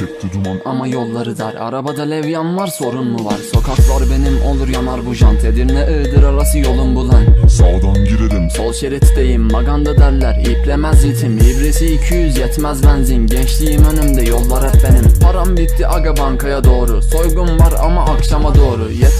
çekti duman. Ama yolları dar Arabada levyan var sorun mu var? Sokaklar benim olur yanar bu jant. Edirne Iğdır arası yolun bulan Sağdan girelim Sol şeritteyim maganda derler İplemez ritim. İbresi 200 yetmez benzin. Gençliğim önümde yollar hep benim. Param bitti aga bankaya doğru. Soygun var ama akşama doğru. Yetmeyecek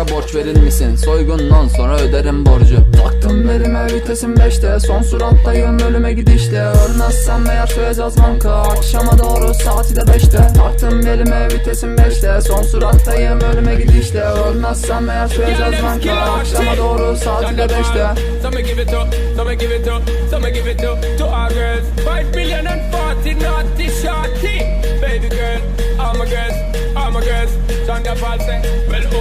para borç verir misin? Soygundan sonra öderim borcu. Taktım belime vitesim 5'te Son surattayım ölüme gidişte Ölmezsem eğer söyleyeceğiz banka. Akşama doğru saati de 5'te Taktım belime vitesim 5'te Son surattayım ölüme gidişte Ölmezsem eğer söyleyeceğiz banka. Akşama doğru saati de 5'te So me give it up, so me give it up, so me give it up to our girls. Five billion and forty naughty shorty. Baby girl, all my girls, all my girls. Sandra Paul say, well,